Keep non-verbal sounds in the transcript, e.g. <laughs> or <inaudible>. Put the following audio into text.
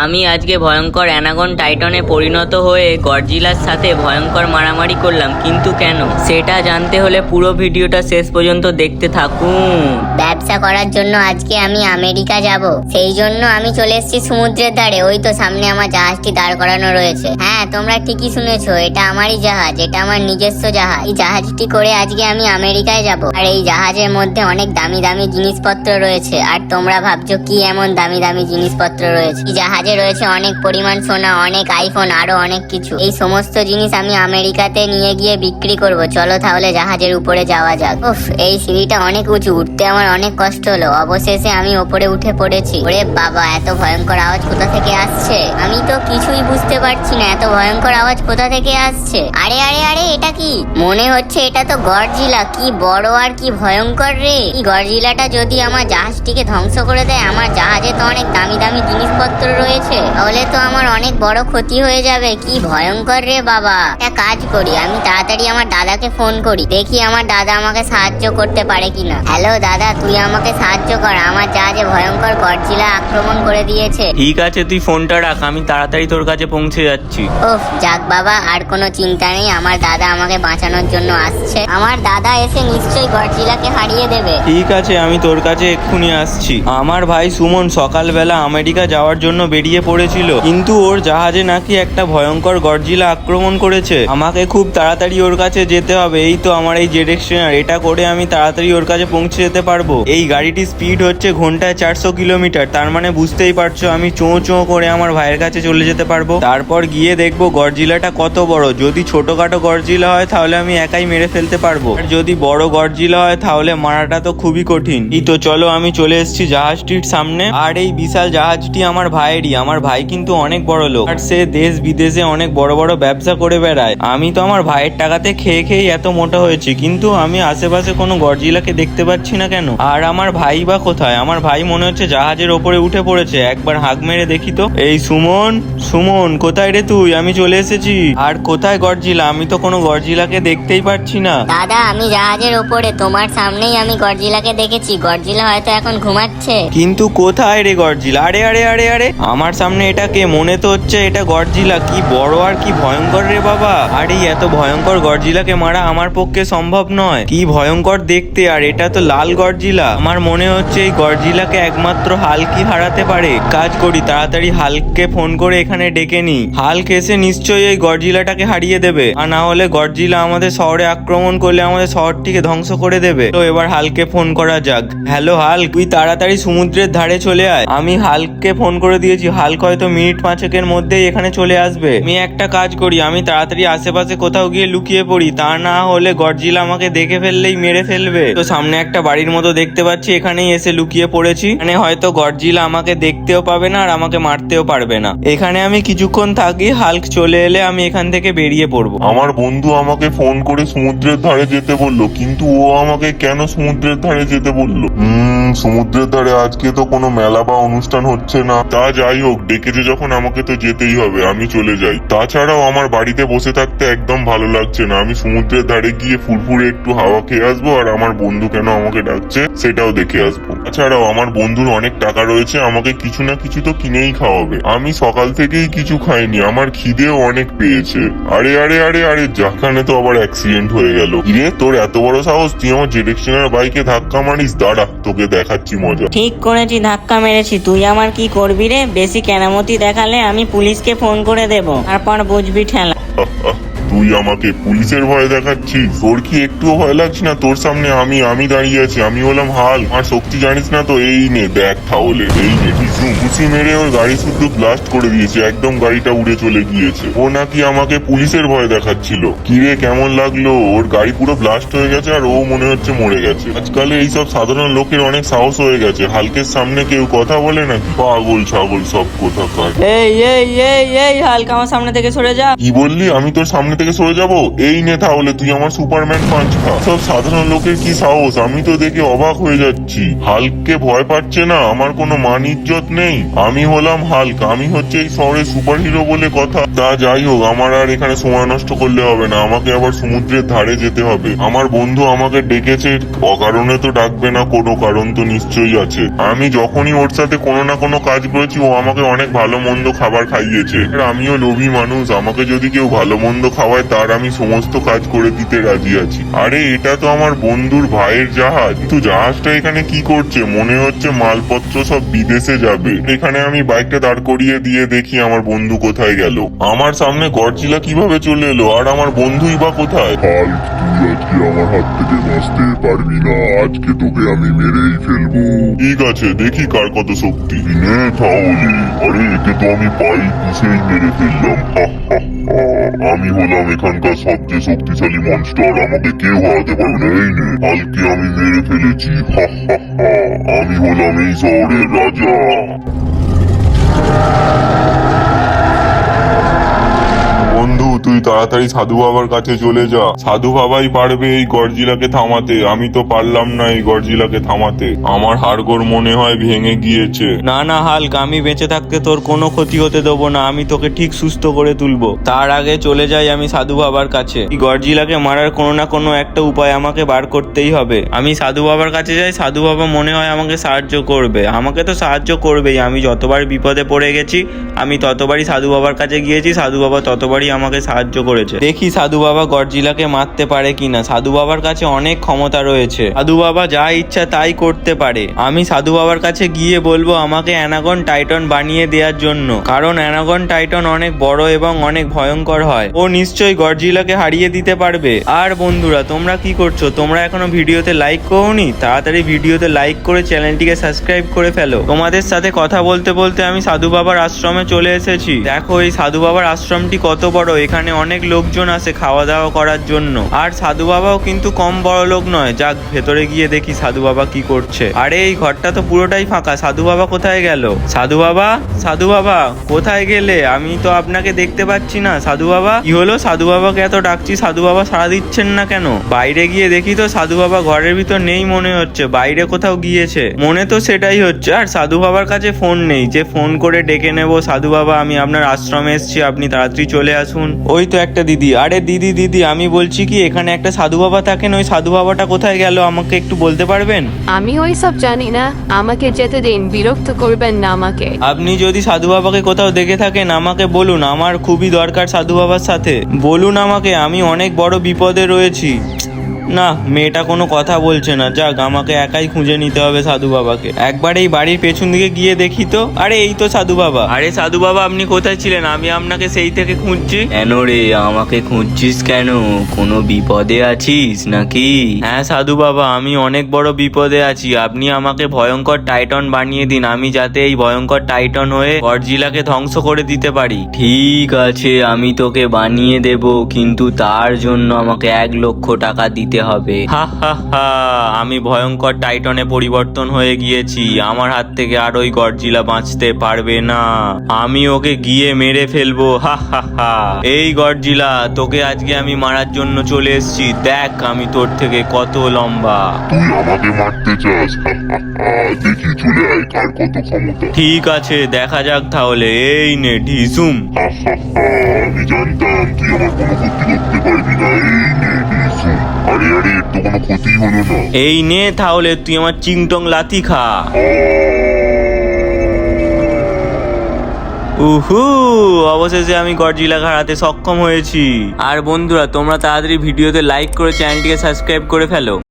আমি আজকে ভয়ঙ্কর অ্যানাগন টাইটনে পরিণত হয়ে গডজিলার সাথে ভয়ঙ্কর মারামারি করলাম, কিন্তু কেন? সেটা জানতে হলে পুরো ভিডিওটা শেষ পর্যন্ত দেখতে থাকুন। ব্যবসা করার জন্য আজকে আমি আমেরিকা যাব। সেই জন্য আমি চলে এসেছি সমুদ্রের ধারে। ওই তো সামনে আমার জাহাজটি দাঁড় করানো রয়েছে। হ্যাঁ তোমরা ঠিকই শুনেছো, এটা আমারই জাহাজ, এটা আমার নিজস্ব জাহাজ। এই জাহাজটি করে আজকে আমি আমেরিকায় যাব। আর এই জাহাজের মধ্যে অনেক দামি দামি জিনিসপত্র রয়েছে। আর তোমরা ভাবছ কি এমন দামি দামি জিনিসপত্র রয়েছে? এই জাহাজে রয়েছে অনেক পরিমাণ সোনা, অনেক আইফোন আরও অনেক কিছু। এই সমস্ত জিনিস আমি আমেরিকাতে নিয়ে গিয়ে বিক্রি করব। চলো তাহলে জাহাজের উপরে যাওয়া যাক। উফ, এই সিঁড়িটা অনেক উঁচু। উঠতে আমার অনেক কষ্ট হলো। অবশেষে আমি ওপরে উঠে পড়েছি। ওরে বাবা, এত ভয়ঙ্কর আওয়াজ কোথা থেকে আসছে? আমি তো কিছুই বুঝতে পারছি না, এত ভয়ঙ্কর আওয়াজ কোথা থেকে আসছে? আরে আরে আরে, এটা কি? মনে হচ্ছে এটা তো গডজিলা। কি বড় আর কি ভয়ঙ্কর রে। এই গডজিলাটা যদি আমার জাহাজটিকে ধ্বংস করে দেয়, আমার জাহাজে তো অনেক দামি দামি জিনিসপত্র রয়েছে তাহলে তো আমার অনেক বড় ক্ষতি হয়ে যাবে। কি ভয়ঙ্কর রে বাবা। একটা কাজ করি আমি তাড়াতাড়ি আমার দাদাকে ফোন করি দেখি আমার দাদা আমাকে সাহায্য করতে পারে কিনা। হ্যালো দাদা তুই আমাকে সাহায্য কর আমার যা যে ভয়ঙ্কর গডজিলা আক্রমণ করে দিয়েছে। ঠিক আছে তুই ফোনটা রাখ আমি তাড়াতাড়ি তোর কাছে পৌঁছে যাচ্ছি। ওফ যাক বাবা আর কোনো চিন্তা নেই আমার দাদা আমাকে বাঁচানোর জন্য আসছে। আমার দাদা এসে নিশ্চয়ই গডজিলাকে হারিয়ে দেবে। ঠিক আছে আমি তোর কাছে এক্ষুনি আসছি। আমার ভাই সুমন সকালবেলা আমেরিকা যাওয়ার জন্য বেরিয়ে পড়েছিল। কিন্তু ওর জাহাজে নাকি একটা ভয়ঙ্কর গরজিলা আক্রমণ করেছে। আমাকে খুব তাড়াতাড়ি ওর কাছে যেতে হবে। এই তো আমার এই জেডেক্সনার এটা করে আমি তাড়াতাড়ি ওর কাছে পৌঁছে যেতে পারব। এই গাড়িটির স্পিড হচ্ছে ঘন্টায় চারশো কিলোমিটার। তার মানে বুঝতেই পারছ, আমি চোঁ চোঁ করে আমার ভাইয়ের কাছে চলে যেতে পারব। তারপর গিয়ে দেখব গরজিলাটা কত বড়। যদি ছোটখাটো গরজিলা হয়, তাহলে আমি একাই মেরে ফেলতে পারব। যদি বড় গরজিলা হয়, তাহলে মারাটা তো খুবই কঠিন। এই তো চলো, আমি চলে এসেছি জাহাজটির সামনে। আর এই বিশাল জাহাজটি আমার ভাইয়েরই আমার ভাই কিন্তু অনেক বড় লোক। আর সে দেশ বিদেশে অনেক বড় বড় ব্যবসা করে বেড়ায়। আমি তো আমার ভাইয়ের টাকাতে খেয়ে খেয়ে এত মোটা হয়েছি কিন্তু আমি আশেপাশে কোনো গরজিলাকে দেখতে পাচ্ছি না কেন? আর আমার ভাই বা কোথায়? আমার ভাই মনে হচ্ছে জাহাজের ওপরে উঠে পড়েছে। একবার হাঁক মেরে দেখি তো। এই সুমন সুমন কোথায় রে তুই? আমি চলে এসেছি। আর কোথায় গরজিলা? আমি তো কোনো গরজিলাকে দেখতেই পাচ্ছি না। দাদা আমি জাহাজের ওপরে তোমার সামনেই আমি গডজিলাকে দেখেছি। গডজিলা হয়তো এখন ঘুমাচ্ছে। কিন্তু কোথায় রে গরজিলা? আরে আরে আরে আরে। আমার সামনে এটাকে মনে তো হচ্ছে এটা গরজিলা কি বড় আর কি ভয়ঙ্কর রে বাবা। আর, এই এত ভয়ঙ্কর গরজিলাকে মারা আমার পক্ষে সম্ভব নয়। কি ভয়ঙ্কর দেখতে, আর এটা তো লাল গরজিলা আমার মনে হচ্ছে এই গরজিলাকে একমাত্র হালকি হারাতে পারে। কাজ করি, তাড়াতাড়ি হালককে ফোন করে এখানে ডেকে নি। হালক এসে নিশ্চয়ই এই গরজিলাটাকে হারিয়ে দেবে। আর না হলে গরজিলা আমাদের শহরে আক্রমণ করলে আমাদের শহরটিকে ধ্বংস করে দেবে। তো এবার হালকে ফোন করা যাক। হ্যালো হাল্ক, তুই তাড়াতাড়ি সমুদ্রের ধারে চলে আয়। আমি হালককে ফোন করে দিয়েছি হালক হয়তো মিনিট পাঁচেকের মধ্যেই এখানে চলে আসবে। আমি একটা কাজ করি, আমি তাড়াতাড়ি আশেপাশে কোথাও গিয়ে লুকিয়ে পড়ি, তা না হলে গরজিলা আমাকে দেখে ফেললেই মেরে ফেলবে। তো সামনে একটা বাড়ির মতো দেখতে পাচ্ছি, এখানেই এসে লুকিয়ে পড়েছি। মানে হয়তো গরজিলা আমাকে দেখতেও পাবে না আর আমাকে মারতেও পারবে না। এখানে আমি কিছুক্ষণ থাকি, হাল্ক চলে এলে আমি এখান থেকে বেরিয়ে পড়ব। আমার বন্ধু আমাকে ফোন করে সমুদ্রের ধারে যেতে বলল, কিন্তু ও আমাকে কেন সমুদ্রের ধারে যেতে বলল? সমুদ্রের ধারে আজকে তো কোনো মেলা বা অনুষ্ঠান হচ্ছে না। তা যাই হোক, ডেকেছে যখন, আমাকে তো যেতেই হবে, আমি চলে যাই। তাছাড়াও আমার বাড়িতে বসে থাকতে একদম ভালো লাগছে না। আমি সমুদ্রের ধারে গিয়ে ফুরফুরে একটু হাওয়া খেয়ে আসব, আর আমার বন্ধু কেন আমাকে ডাকছে, সেটাও দেখে আসব। তাছাড়াও আমার বন্ধুর অনেক টাকা রয়েছে, আমাকে কিছু না কিছু তো কিনেই খাওয়াবে। আমি সকাল থেকেই কিছু খাইনি, আমার খিদেও অনেক পেয়েছে। আরে আরে আরে আরে, যাখানে তো আবার অ্যাক্সিডেন্ট হয়ে গেল। ইরে তোর এত বড় সাহস? তুই আমার জেডেক্সনের বাইকে ধাক্কা মারিস? দাঁড়া, তোকে দেখাচ্ছি মজা। ঠিক করেছি, ধাক্কা মেরেছি। তুই আমার কি করবি রে? বেশি কেনামতি দেখালে আমি পুলিশকে ফোন করে দেব। তারপর বুঝবি ঠেলা। <laughs> তুই আমাকে পুলিশের ভয় দেখাচ্ছিস তোর কি একটুও ভয় লাগছে না? তোর সামনে আমি আমি দাঁড়িয়ে আছি। আমি হলাম হাল। আর শক্তি জানিস না তো? এই নে দেখ তাহলে। এই নে কিছু ঘুষি মেরে ওর গাড়ি শুধু ব্লাস্ট করে দিয়েছে। একদম গাড়িটা উড়ে চলে গিয়েছে। ও নাকি আমাকে পুলিশের ভয় দেখাচ্ছিল। কিরে কেমন লাগল? ওর গাড়ি পুরো ব্লাস্ট হয়ে গেছে আর ও মনে হচ্ছে মরে গেছে। আজকাল এইসব সাধারণ লোকের অনেক সাহস হয়ে গেছে। হালকের সামনে কেউ কথা বলে নাকি? পাগল ছাগল সব কোথাকার। এই এই এই এই হালকা আমার সামনে থেকে সরে যা। কি বললি? আমি তোর সামনে থেকে সরে যাব? এই নে তাহলে, তুই আমার সুপারম্যান পাঁচ খা সব সাধারণ লোকের কি সাহস? আমি তো দেখে অবাক হয়ে যাচ্ছি। হালককে ভয় পাচ্ছে না? আমার কোনো মান ইজ্জত নেই? আমি হলাম হালক। আমি হচ্ছে এই শহরের সুপার হিরো বলে কথা। তা যাই হোক, আমার আর এখানে সময় নষ্ট করলে হবে না। আমাকে আবার সমুদ্রের ধারে যেতে হবে। আমার বন্ধু আমাকে ডেকেছে। অকারণে তো ডাকবে না কোনো কারণ তো নিশ্চয়ই আছে। আমি যখনই ওর সাথে কোনো না কোনো কাজ করেছি, ও আমাকে অনেক ভালো মন্দ খাবার খাইয়েছে। আমিও লোভী মানুষ। আমাকে যদি কেউ ভালো মন্দ খাওয়ায় তার আমি সমস্ত কাজ করে দিতে রাজি আছি। আরে এটা তো আমার বন্ধুর ভাইয়ের জাহাজ। কিন্তু জাহাজটা এখানে কি করছে? মনে হচ্ছে মালপত্র সব বিদেশে যাবে। এখানে আমি বাইকটা দাঁড় করিয়ে দিয়ে দেখি আমার বন্ধু কোথায় গেল। আমার সামনে গরজিলা কীভাবে চলে এলো? আর আমার বন্ধুই বা কোথায়? আজকে আমার হাত থেকে বাঁচতে পারবি না। আজকে তোকে আমি মেরেই ফেলব। ঠিক আছে দেখি কার কত শক্তি। নে তাহলে আরে একে তো আমি পাই পিছেই মেরে ফেললাম। হা, হা, হা। আমি হলাম এখানকার সবচেয়ে শক্তিশালী মনস্টার আমাকে কেউ হারাতে পারবে না। এই নে কালকে আমি মেরে ফেলেছি। হা, হা, হা। আমি হলাম এই শহরের রাজা বন্ধু তুই তাড়াতাড়ি সাধু বাবার কাছে চলে যা। সাধু বাবাই পারবে এই গরজিলাকে থামাতে। আমি তো পারলাম না এই গরজিলাকে থামাতে। আমার হাড়গোড় মনে হয় ভেঙে গিয়েছে। না না, হালক, আমি বেঁচে থাকতে তোর কোনো ক্ষতি হতে দেবো না। আমি তোকে ঠিক সুস্থ করে তুলবো। তার আগে চলে যাই আমি সাধু বাবার কাছে। এই গরজিলাকে মারার কোনো না কোনো একটা উপায় আমাকে বার করতেই হবে। আমি সাধু বাবার কাছে যাই, সাধু বাবা মনে হয় আমাকে সাহায্য করবে। আমাকে তো সাহায্য করবেই। আমি যতবার বিপদে পড়ে গেছি, আমি ততবারই সাধু বাবার কাছে গিয়েছি। সাধু বাবা ততবারই আমাকে সাহায্য করেছে। দেখি সাধু বাবা গরজিলাকে মারতে পারে কিনা। সাধু বাবার কাছে অনেক ক্ষমতা রয়েছে। সাধু বাবা যা ইচ্ছা তাই করতে পারে। আমি সাধু বাবার কাছে গিয়ে বলব আমাকে অ্যানাগন টাইটন বানিয়ে দেওয়ার জন্য। কারণ অ্যানাগন টাইটন অনেক বড় এবং অনেক ভয়ঙ্কর হয়। ও নিশ্চয়ই গরজিলাকে হারিয়ে দিতে পারবে। আর বন্ধুরা, তোমরা কি করছ? তোমরা এখনও ভিডিওতে লাইক করোনি? তাড়াতাড়ি ভিডিওতে লাইক করে চ্যানেলটিকে সাবস্ক্রাইব করে ফেলো। তোমাদের সাথে কথা বলতে বলতে আমি সাধু বাবার আশ্রমে চলে এসেছি। দেখো এই সাধু বাবার আশ্রমটি কত বড়। এখানে অনেক লোকজন আসে খাওয়া দাওয়া করার জন্য। আর সাধু বাবাও কিন্তু কম বড় লোক নয়। যাক, ভেতরে গিয়ে দেখি সাধু বাবা কি করছে। আরে, এই ঘরটা তো পুরোটাই ফাঁকা। সাধু বাবা কোথায় গেল? সাধু বাবা? সাধু বাবা, কোথায় গেলে? আমি তো আপনাকে দেখতে পাচ্ছি না। সাধু বাবা, কি হলো? সাধু বাবাকে এত ডাকছি, সাধু বাবা সাড়া দিচ্ছেন না কেন? বাইরে গিয়ে দেখি তো সাধু বাবা ঘরের ভিতর নেই মনে হচ্ছে। বাইরে কোথাও গিয়েছে। মনে তো সেটাই হচ্ছে। আর সাধু বাবার কাছে ফোন নেই। যে ফোন করে ডেকে নেব, সাধু বাবা, আমি আপনার আশ্রমে এসেছি। আপনি তাড়াতাড়ি চলে আসুন। ওই তো একটা দিদি। আরে দিদি দিদি আমি বলছি কি এখানে একটা সাধু বাবা থাকেন ওই সাধু বাবাটা কোথায় গেল? আমাকে একটু বলতে পারবেন? আমি ওই সব জানি না। আমাকে যেতে দিন বিরক্ত করবেন না আমাকে। আপনি যদি সাধু বাবাকে কোথাও দেখে থাকেন আমাকে বলুন আমার খুবই দরকার সাধু বাবার সাথে। বলুন আমাকে আমি অনেক বড় বিপদে রয়েছি। না মেয়েটা কোনো কথা বলছে না। যাক আমাকে একাই খুঁজে নিতে হবে সাধু বাবাকে। একবার এই বাড়ির পেছন দিকে গিয়ে দেখি তো। আরে এই তো সাধু বাবা। আরে সাধু বাবা আপনি কোথায় ছিলেন? আমি আপনাকে সেই থেকে খুঁজছি। কেন রে আমাকে খুঁজছিস কেন? কোনো বিপদে আছিস নাকি? হ্যাঁ সাধু বাবা আমি অনেক বড় বিপদে আছি। আপনি আমাকে ভয়ঙ্কর টাইটন বানিয়ে দিন। আমি যাতে এই ভয়ঙ্কর টাইটন হয়ে গডজিলাকে ধ্বংস করে দিতে পারি। ঠিক আছে আমি তোকে বানিয়ে দেব কিন্তু তার জন্য আমাকে এক লক্ষ টাকা দিতে হবে। হা হা হা আমি ভয়ঙ্কর টাইটনে পরিবর্তন হয়ে গিয়েছি। আমার হাত থেকে আর ওই গডজিলা বাঁচতে পারবে না। আমি ওকে গিয়ে মেরে ফেলব। হা হা হা। এই গডজিলা তোকে আজকে আমি মারার জন্য চলে এসেছি। দেখ আমি তোর থেকে কত লম্বা। তুই আমাকে মারতে চাস। দেখি চলে আয় কার কত ক্ষমতা। ঠিক আছে দেখা যাক তাহলে। এই নে ঢিসুম। আমি জানতাম তুই আমার কোনো ক্ষতি করতে পারবি না। এই নে। আরে আরে তো কোনো ক্ষতি হলো না। এই নে তাহলে, তুই আমার চিংটং লাথি খা। উহু, অবশেষে আমি গডজিলা হারাতে সক্ষম হয়েছি। আর বন্ধুরা, তোমরা তাড়াতাড়ি ভিডিওতে লাইক করে চ্যানেলটিকে সাবস্ক্রাইব করে ফেলো।